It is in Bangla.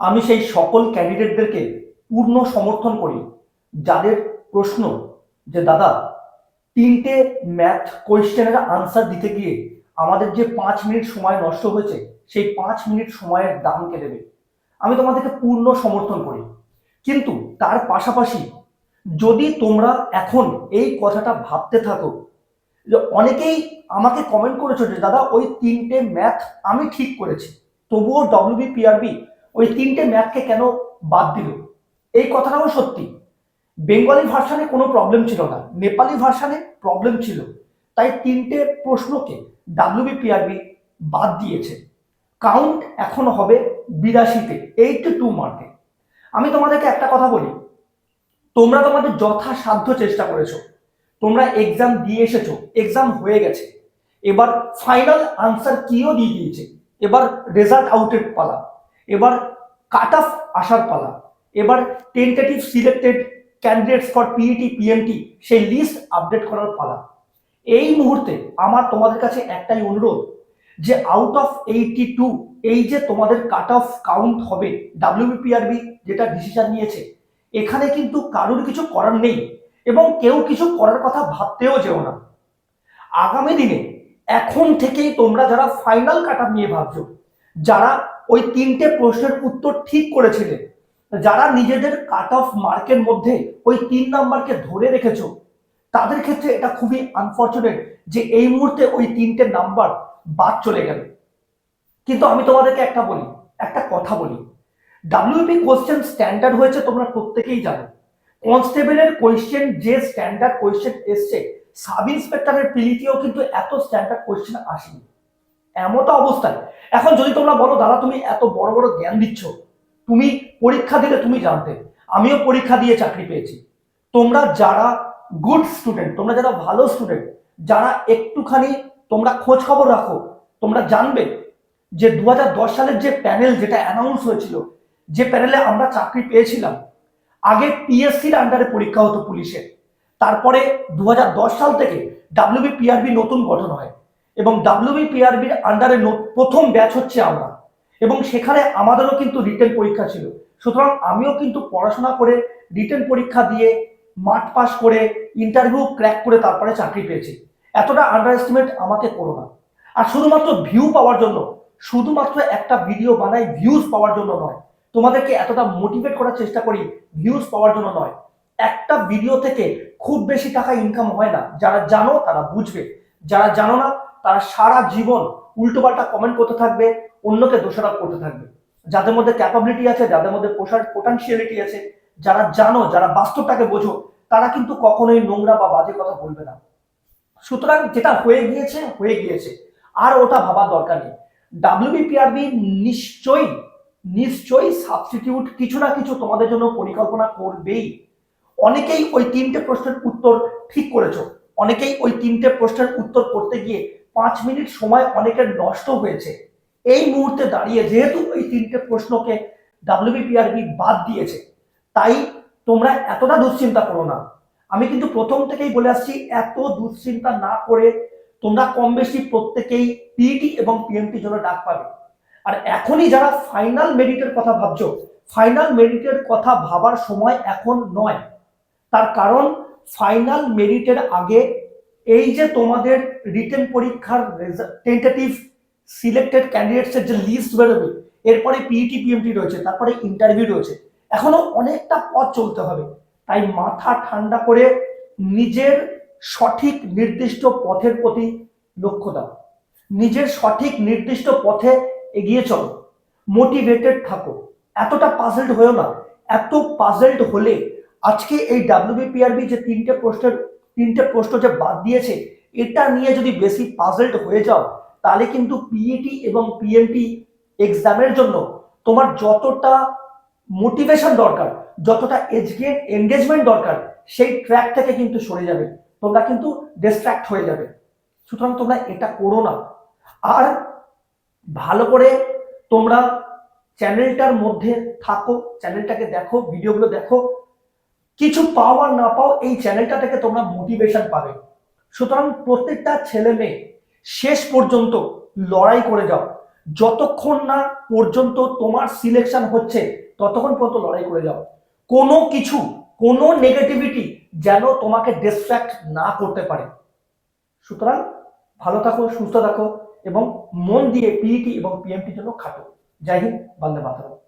আমি সেই সকল ক্যান্ডিডেটদেরকে পূর্ণ সমর্থন করি, যাদের প্রশ্ন যে, দাদা, তিনটে ম্যাথ কোয়েশ্চেনের আনসার দিতে গিয়ে আমাদের যে পাঁচ মিনিট সময় নষ্ট হয়েছে, সেই পাঁচ মিনিট সময়ের দাম কে দেবে? আমি তোমাদেরকে পূর্ণ সমর্থন করি। কিন্তু তার পাশাপাশি যদি তোমরা এখন এই কথাটা ভাবতে থাকো, যে অনেকেই আমাকে কমেন্ট করেছ যে, দাদা, ওই তিনটে ম্যাথ আমি ঠিক করেছি, তবুও ডব্লিউবি পিআরবি ওই তিনটে ম্যাথকে কেন বাদ দিল? এই কথাটাও সত্যি। বেঙ্গলি ভার্সানে কোনো প্রবলেম ছিল না। নেপালি ভার্সানে প্রবলেম ছিল। তাই তিনটে প্রশ্নকে ডাব্লিউবি পিআরবি বাদ দিয়েছে। কাউন্ট এখন হবে বিরাশিতে এইট টু মার্কে আমি তোমাদেরকে একটা কথা বলি। তোমরা তোমাদের যথাসাধ্য চেষ্টা করেছ। তোমরা এক্সাম দিয়ে এসেছ। এক্সাম হয়ে গেছে। এবার ফাইনাল আনসার কিও দিয়ে দিয়েছে। এবার রেজাল্ট আউটের পালা। এবার কাট অফ আসার পালা। এবার tentative selected candidates for PET PMT সেই লিস্ট আপডেট করার পালা। এই মুহূর্তে আমার তোমাদের কাছে একটাই অনুরোধ যে আউট অফ এইটি টু এই যে তোমাদের কাট অফ কাউন্ট হবে ডাব্লিউবিপিআরবি যেটা ডিসিশন নিয়েছে, এখানে কিন্তু কারোর কিছু করার নেই এবং কেউ কিছু করার কথা ভাবতেও যেও না। আগামী দিনে এখন থেকেই তোমরা যারা ফাইনাল কাট নিয়ে ভাবছ, যারা ওই তিনটে প্রশ্নের উত্তর ঠিক করেছিলে। যারা নিজেদের কাট অফ মার্কের মধ্যে ওই তিন নাম্বারকে ধরে রেখেছ, তাদের ক্ষেত্রে এটা খুবই আনফর্চুনেট যে এই মুহূর্তে ওই তিনটে নাম্বার বাদ চলে গেল। কিন্তু আমি তোমাদেরকে একটা বলি, একটা কথা বলি। ডাব্লিউপি কোশ্চেন স্ট্যান্ডার্ড হয়েছে তোমরা প্রত্যেকেই জানো। কনস্টেবলের কোয়েশ্চেন যে স্ট্যান্ডার্ড কোয়েশ্চেন এসছে সাব ইন্সপেক্টরের পিলিতেও কিন্তু এত স্ট্যান্ডার্ড কোয়েশ্চেন আসেনি। এমতো অবস্থায়। এখন যদি তোমরা বলো, দাদা, তুমি এত বড় বড় জ্ঞান দিচ্ছ, তুমি পরীক্ষা দিলে তুমি জানতে। আমিও পরীক্ষা দিয়ে চাকরি পেয়েছি। তোমরা যারা গুড স্টুডেন্ট তোমরা যারা ভালো স্টুডেন্ট যারা একটুখানি তোমরা খোঁজ খবর রাখো, তোমরা জানবে যে দু হাজার দশ সালের যে প্যানেল যেটা অ্যানাউন্স হয়েছিল, যে প্যানেলে আমরা চাকরি পেয়েছিলাম, আগে পিএসসির আন্ডারে পরীক্ষা হতো পুলিশের। তারপরে দু হাজার দশ সাল থেকে ডাব্লিউবি পিআরবি নতুন গঠন হয়। এবং ডাব্লিউবি পিআরবির আন্ডারে প্রথম ব্যাচ হচ্ছে আমরা। এবং সেখানে আমাদেরও কিন্তু রিটেন পরীক্ষা ছিল। সুতরাং আমিও কিন্তু পড়াশোনা করে রিটেন পরীক্ষা দিয়ে মাঠ পাস করে ইন্টারভিউ ক্র্যাক করে তারপরে চাকরি পেয়েছি। এতটা আন্ডার এস্টিমেট আমাকে করো না। আর শুধুমাত্র ভিউ পাওয়ার জন্য, শুধুমাত্র একটা ভিডিও বানাই ভিউজ পাওয়ার জন্য নয়, তোমাদেরকে এতটা মোটিভেট করার চেষ্টা করি ভিউজ পাওয়ার জন্য নয়। একটা ভিডিও থেকে খুব বেশি টাকা ইনকাম হয় না। যারা জানো তারা বুঝবে। যারা জানো না তারা সারা জীবন উল্টোপাল্টা কমেন্ট করতে থাকবে, অন্যকে দোষারোপ করতে থাকবে। যাদের মধ্যে ক্যাপাবিলিটি আছে, যাদের মধ্যে পোষার পোটেন্সিয়ালিটি আছে, যারা জানো, যারা বাস্তবটাকে বোঝো, তারা কিন্তু কখনোই নোংরা বা বাজে কথা বলবে না। সুতরাং যেটা হয়ে গিয়েছে হয়ে গিয়েছে। আর ওটা ভাবার দরকার নেই। ডাব্লিউবিপিআরবি নিশ্চয়ই নিশ্চয়ই সাবস্টিটিউট কিছু না কিছু তোমাদের জন্য পরিকল্পনা করবেই। অনেকেই ওই তিনটে প্রশ্নের উত্তর ঠিক করেছ। অনেকেই ওই তিনটে প্রশ্নের উত্তর করতে গিয়ে পাঁচ মিনিট সময় অনেকের নষ্ট হয়েছে। এই মুহূর্তে দাঁড়িয়ে যেহেতু ওই তিনটে প্রশ্নকে ডাব্লিউবিপিআরবি বাদ দিয়েছে, তাই তোমরা এতটা দুশ্চিন্তা করো না। আমি কিন্তু প্রথম থেকেই বলে আসছি, এত দুশ্চিন্তা না করে তোমরা কম বেশি প্রত্যেকেই পিইটি এবং পিএমটির জন্য ডাক পাবে। আর এখনই যারা ফাইনাল মেরিটের কথা ভাবছ ফাইনাল মেরিটের কথা ভাবার সময় এখন নয়। তার কারণ ফাইনাল মেরিটের আগে এই যে তোমাদের রিটেন পরীক্ষার টেন্টেটিভ সিলেক্টেড ক্যান্ডিডেটসের যে লিস্ট বেরোবে, এরপরে পিইটি পিএমটি রয়েছে, তারপরে ইন্টারভিউ রয়েছে, এখনও অনেকটা পথ চলতে হবে। তাই মাথা ঠান্ডা করে নিজের সঠিক নির্দিষ্ট পথের প্রতি লক্ষ্য দাও। নিজের সঠিক নির্দিষ্ট পথে এগিয়ে চলো মোটিভেটেড থাকো। এতটা পাজেলড হয়েও না, এত পাজেলড হলে আজকে এই ডাব্লিউবিপিআরবি যে তিনটে প্রশ্নের তিনটে প্রশ্ন যে বাদ দিয়েছে, এটা নিয়ে যদি বেশি পাজেলড হয়ে যাও, তাহলে কিন্তু পিইটি এবং পিএমটি এক্সামের জন্য তোমার যতটা মোটিভেশন দরকার, যতটা এজগেট এঙ্গেজমেন্ট দরকার, সেই ট্র্যাক থেকে কিন্তু সরে যাবে। তোমরা কিন্তু ডিস্ট্র্যাক্ট হয়ে যাবে। সুতরাং তোমরা এটা করো না। আর ভালো করে তোমরা চ্যানেলটার মধ্যে থাকো চ্যানেলটাকে দেখো ভিডিওগুলো দেখো কিছু পাও আর না পাও এই চ্যানেলটা থেকে তোমরা মোটিভেশন পাবে। সুতরাং প্রত্যেকটা ছেলে মেয়ে শেষ পর্যন্ত লড়াই করে যাও। যতক্ষণ না পর্যন্ত তোমার সিলেকশন হচ্ছে, ততক্ষণ পর্যন্ত লড়াই করে যাও। কোনো কিছু, কোনো নেগেটিভিটি যেন তোমাকে ডিস্ট্র্যাক্ট না করতে পারে। সুতরাং ভালো থাকো, সুস্থ থাকো এবং মন দিয়ে পিইটি এবং পিএমটির জন্য খাটো। জয় হিন্দ, বন্দে মাতরম।